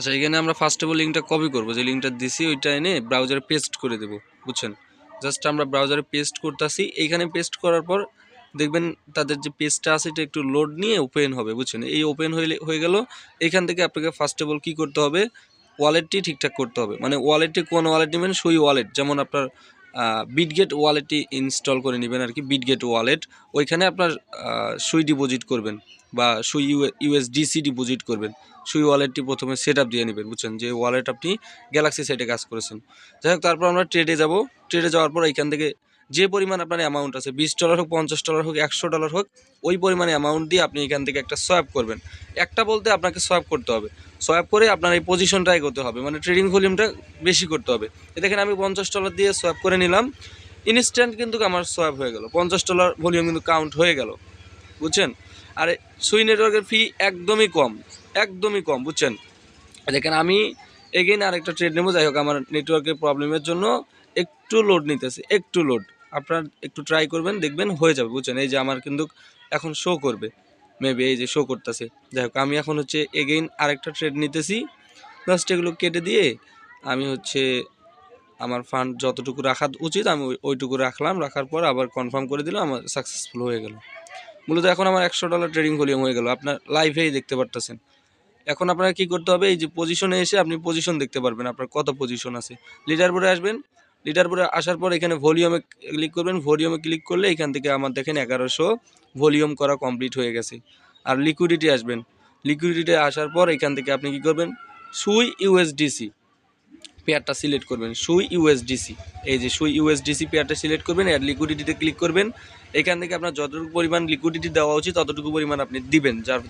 আচ্ছা এখানে আমরা ফার্স্ট অফ অল লিঙ্কটা কপি করব। যে লিঙ্কটা দিছি, ওইটা এনে ব্রাউজারে পেস্ট করে দেবো, বুঝছেন? জাস্ট আমরা ব্রাউজারে পেস্ট করতেছি। এইখানে পেস্ট করার পর দেখবেন তাদের যে পেজটা আছে, এটা একটু লোড নিয়ে ওপেন হবে, বুঝছেন? এই ওপেন হয়ে হয়ে গেল। এখান থেকে আপনাকে ফার্স্ট অফ অল কী করতে হবে? ওয়ালেটটি ঠিকঠাক করতে হবে। মানে ওয়ালেটটি কোন ওয়ালেট নেবেন? সেই ওয়ালেট যেমন আপনার বিটগেট ওয়ালেটটি ইনস্টল করে নেবেন আর কি বিটগেট ওয়ালেট ওইখানে আপনার সুই ডিপোজিট করবেন বা সুই ইউএসডিসি ডিপোজিট করবেন। সুই ওয়ালেটটি প্রথমে সেট আপ দিয়ে নেবেন, বুঝছেন? যে ওয়ালেট আপনি গ্যালাক্সি সাইটে কাজ করেছেন। যাই হোক, তারপর আমরা ট্রেডে যাব। ট্রেডে যাওয়ার পর এইখান থেকে যে পরিমাণ আপনার অ্যামাউন্ট আছে, বিশ ডলার হোক, পঞ্চাশ ডলার হোক, একশো ডলার হোক, ওই পরিমাণে অ্যামাউন্ট দিয়ে আপনি এখান থেকে একটা সোয়াপ করবেন। একটা বলতে আপনাকে সোয়াপ করতে হবে। সোয়াপ করে আপনার এই পজিশনটাই করতে হবে মানে ট্রেডিং ভলিউমটা বেশি করতে হবে। এ দেখেন আমি পঞ্চাশ ডলার দিয়ে সোয়াপ করে নিলাম। ইনস্ট্যান্ট কিন্তু আমার সোয়াপ হয়ে গেল। পঞ্চাশ ডলার ভলিউম কিন্তু কাউন্ট হয়ে গেল। বুঝছেন? আর সুই নেটওয়ার্কের ফি একদমই কম একদমই কম, বুঝছেন? দেখেন আমি এগেইন আরেকটা ট্রেড নেব। যাই হোক, আমার নেটওয়ার্কের প্রবলেমের জন্য একটু লোড নিতেছে, একটু লোড আপনার একটু ট্রাই করবেন, দেখবেন হয়ে যাবে, বুঝছেন? এই যে আমার কিন্তু এখন শো করবে মেবি এই যে শো করতেছে। যাই হোক, আমি এখন হচ্ছে এগেইন আরেকটা ট্রেড নিতেছি। জাস্ট এগুলো কেটে দিয়ে আমি হচ্ছে আমার ফান্ড যতটুকু রাখা উচিত, আমি ওইটুকু রাখলাম। রাখার পর আবার কনফার্ম করে দিলাম, আমার সাকসেসফুল হয়ে গেল। মূলত এখন আমার একশো ডলার ট্রেডিং ভলিউম হয়ে গেল। আপনার লাইভেই দেখতে পারতেছেন। এখন আপনার কি করতে হবে? এই যে পজিশনে এসে আপনি পজিশন দেখতে পারবেন, আপনার কত পজিশন আছে। লিডার বোর্ডে আসবেন লিডার বোর্ডে আসার পর এখানে ভলিউমে ক্লিক করবেন। ভলিউমে ক্লিক করলে এখান থেকে আমার দেখেন এগারোশো ভলিউম করা কমপ্লিট হয়ে গেছে। আর লিকুইডিটি আসবেন। লিকুইডিটি আসার পর এখান থেকে আপনি কি করবেন? সুই ইউএসডিসি পেয়ারটা সিলেক্ট করবেন। সুই ইউএসডিসি এই যে সুই ইউএসডিসি পেয়ারটা সিলেক্ট করবেন অ্যাড লিকুইডিটিতে ক্লিক করবেন। এখান থেকে আপনার যতটুকু পরিমাণ লিকুইডিটি দেওয়া উচিত, ততটুকু পরিমাণ আপনি দিবেন, যার